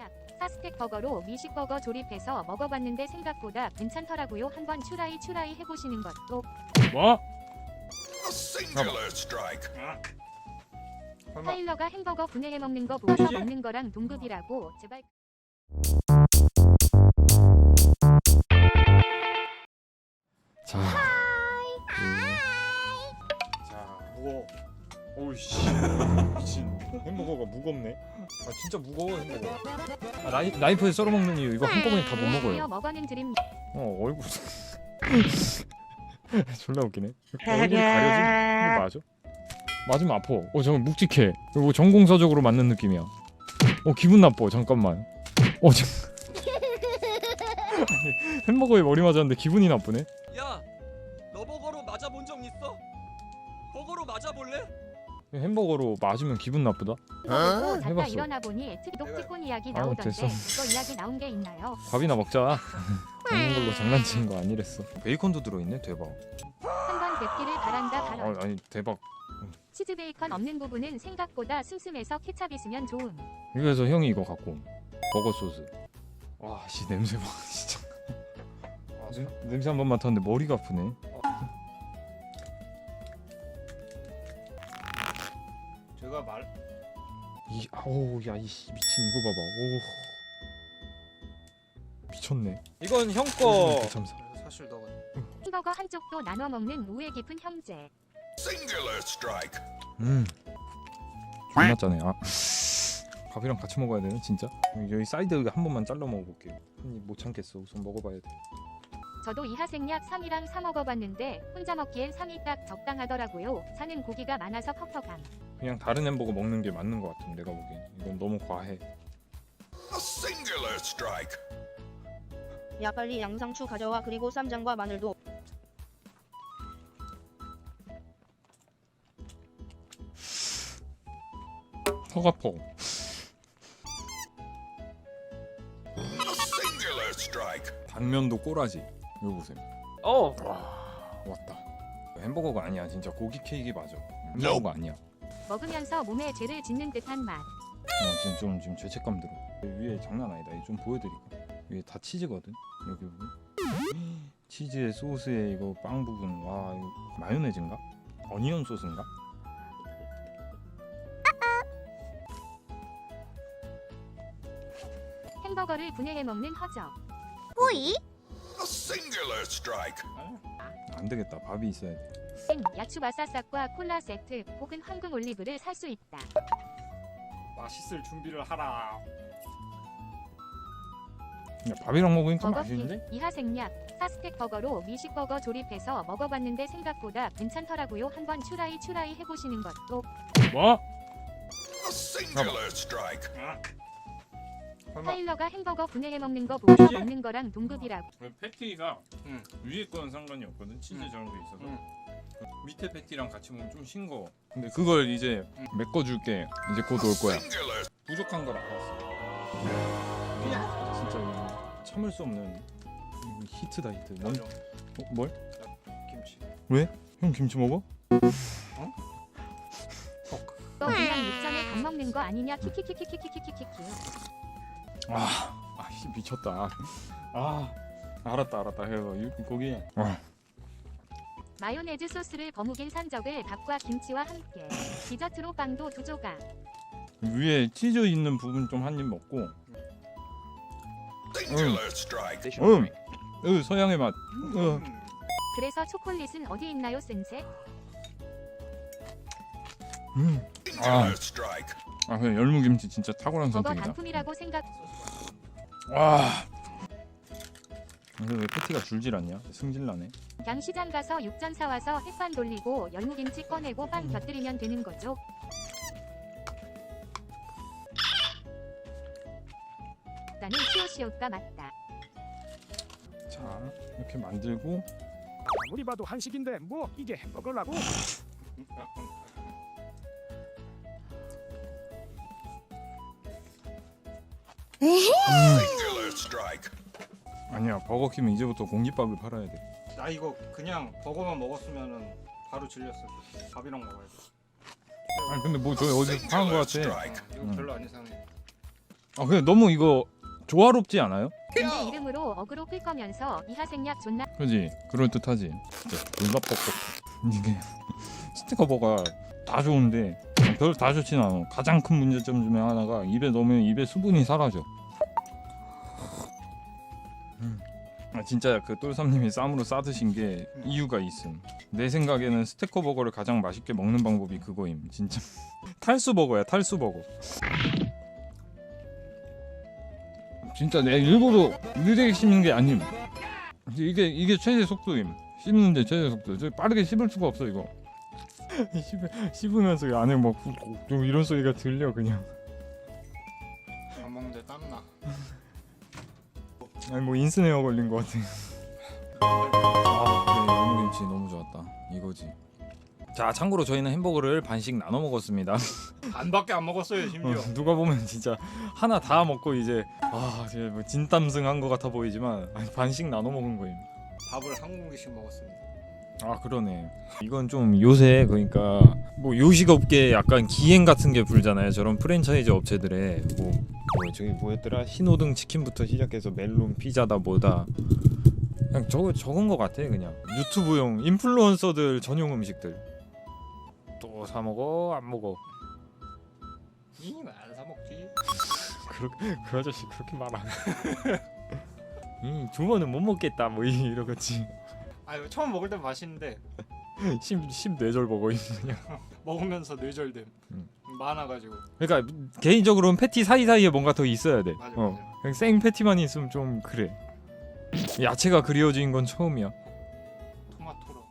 이하생약 사스텍 버거로 미식 버거 조립해서 먹어봤는데 생각보다 괜찮더라고요. 한번 추라이 추라이 해보시는 것도 뭐? A singular strike. 설마 타일러가 햄버거 분해해 먹는 거 보고서 뭐지? 먹는 거랑 동급이라고 제발 자. 자, 무거워. 오우씨. 미친. 햄버거가 무겁네. 아, 진짜 무거워, 햄버거. 아, 나이, 나이프에 썰어 먹는 이유 이거 한꺼번에 다 못. 먹어요. 먹어는 어, 얼굴. 졸라 웃기네. 얼굴이 가려진? 이거 맞아? 맞으면 아파. 어, 잠깐 묵직해. 이거 전공서적으로 맞는 느낌이야. 어, 기분 나빠. 잠깐만. 어, 잠. 아니, 햄버거에 머리 맞았는데 기분이 나쁘네. 야, 너 버거로 맞아 본 적 있어? 버거로 맞아 볼래? 햄버거로 맞으면 기분 나쁘다. 이거 보고 자다 해봤어. 일어나 보니 특독직군 이야기 나오던데 됐어. 이거 이야기 나온 게 있나요? 밥이나 먹자. 먹는 걸로 장난치는 거 아니랬어. 베이컨도 들어있네. 대박. 한번 뵙기를 바란다 아, 발언. 아니 대박. 치즈 베이컨 없는 부분은 생각보다 슴슴해서 케찹 있으면 좋음. 그래서 형이 이거 갖고 온 버거 소스. 와, 씨 냄새 봐, 진짜. 아, 냄- 냄새 한 번 맡았는데 머리가 아프네. 제가 말 이, 아우, 야, 이 씨, 미친 이거 봐봐. 오, 미쳤네. 이건 형 거. 참사. 사실 너가 햄버거 한쪽도 나눠 먹는 우애 깊은 형제. 음. 짜네. 아. 밥이랑 같이 먹어야 되네, 진짜. 여기 사이드 한 번만 잘라 먹어볼게요. 한입 못 참겠어. 우선 먹어봐야 돼. 저도 이하생약 3이랑 사 먹어봤는데 혼자 먹기엔 3이 딱 적당하더라고요. 사는 고기가 많아서 퍽퍽함. 그냥 다른 햄버거 먹는 게 맞는 것 같은 내가 보기엔. 이건 너무 과해. A singular strike. 야 빨리 양상추 가져와 그리고 쌈장과 마늘도. A singular strike. 당면도 꼬라지. 이거 보세요. 어. 와 왔다. 햄버거가 아니야 진짜 고기 케이크 맞아. 햄버거가 아니야. 먹으면서 몸에 죄를 짓는 듯한 맛. 어 지금 좀 지금 죄책감 들어. 위에 장난 아니다. 이거 좀 보여드릴까? 위에 다 치즈거든. 여기 부분. 치즈에 소스에 이거 빵 부분. 와 이거 마요네즈인가? 어니언 소스인가? 햄버거를 분해해 먹는 허적. A singular strike. 안 되겠다. 밥이 있어야 돼. 생 야추바사삭과 콜라 세트 혹은 황금 올리브를 살 수 있다. 맛있을 준비를 하라. 야, 밥이랑 먹으니까 버거킹 맛있는데? 이하생약 사스텍 버거로 미식 버거 조립해서 먹어봤는데 생각보다 괜찮더라고요. 한번 추라이 추라이 해보시는 것도 뭐? A singular strike. 타일러가 햄버거 분해해 먹는 거 보고서 먹는 거랑 동급이라고. 패티가 응. 위에 거는 상관이 없거든 치즈 응. 저런 게 있어서 응. 그 밑에 패티랑 같이 먹으면 좀 싱거워 근데 그걸 이제 메꿔줄게 이제 곧 올 거야. 부족한 걸 알았어 진짜 이거 참을 수 없는 히트다 히트 뭔, 맞아. 어, 뭘? 김치. 형 김치 먹어? 너 그냥 육전에 밥 먹는 거 아니냐 키키키키키키키키키. 아, 아 씨, 미쳤다 아 알았다 알았다 해서 이 고기 아, 마요네즈 소스를 버무긴 산적을 밥과 김치와 함께 디저트로 빵도 두 조각. 위에 치즈 있는 부분 좀 한 입 먹고 strike. 음, 으, 서양의 맛 어. 그래서 초콜릿은 어디 있나요, 센세? 음. Strike. 아 그냥 열무김치 진짜 탁월한 버거 선택이다 단품이라고 생각. 와. 근데 왜 패티가 줄질 않냐? 승질 나네. 그냥 시장 가서 육전 사와서 햇반 돌리고 열무김치 꺼내고 빵 곁들이면 되는 거죠. 나는 시오시오가 맞다. 자, 이렇게 만들고 아무리 봐도 한식인데 뭐 이게 햄버거라고? 아니야 버거킹은 이제부터 공깃밥을 팔아야 돼. 나 이거 그냥 버거만 먹었으면은 바로 질렸어. 밥이랑 먹어야 돼. 아니 근데 뭐 저 어디서 파는 거 같아. 어, 이거 음. 별로 안 이상해. 아 그냥 너무 이거 조화롭지 않아요? 근데 이름으로 어그로 끌 거면서 이하 생략 존나 그지 그럴 듯하지 진짜 졸라 뻑뻑해 이게 스티커버가 다 좋은데 별 다 좋진 않아. 가장 큰 문제점 중에 하나가 입에 넣으면 입에 수분이 사라져. 음. 아 진짜 그 똘삼님이 쌈으로 싸드신 게 이유가 있음. 내 생각에는 스테커 버거를 가장 맛있게 먹는 방법이 그거임 진짜. 탈수 버거야 탈수 버거. 진짜 내 일부러 느리게 씹는 게 아님. 이게 이게 최대 속도임. 씹는데 최대 속도. 저 빠르게 씹을 수가 없어 이거 씹, 씹으면서 이 안에 막 좀 이런 소리가 들려 그냥 밥 먹는데 땀나. 아니 뭐 인스네어 걸린 것 같아 아 그래 열무김치 너무 좋았다 이거지 자 참고로 저희는 햄버거를 반씩 나눠 먹었습니다 반밖에 안 먹었어요 심지어. 어, 누가 보면 진짜 하나 다 먹고 이제 아 이제 뭐 진땀승한 것 같아 보이지만 아니, 반씩 나눠 먹은 거임 밥을 한 공기씩 먹었습니다. 아 그러네. 이건 좀 요새 그러니까 뭐 요식업계 약간 기행 같은 게 불잖아요. 저런 프랜차이즈 업체들의 뭐, 뭐 저기 뭐였더라? 신호등 치킨부터 시작해서 멜론 피자다 뭐다. 그냥 저거 적은 거 같아 그냥. 유튜브용 인플루언서들 전용 음식들. 또 사 먹어? 안 먹어? 이안사 먹지. 그, 그 아저씨 그렇게 말안 해. 이 주머는 못 먹겠다 뭐 이- 이러겠지 아 이거 처음 먹을 땐 맛있는데 심, 심 뇌절 먹어 그냥 먹으면서 뇌절됨. 음. 많아가지고. 그러니까 개인적으로는 패티 사이사이에 뭔가 더 있어야 돼. 맞아, 어. 맞아. 그냥 생 패티만 있으면 좀 그래. 야채가 그리워진 건 처음이야. 토마토로.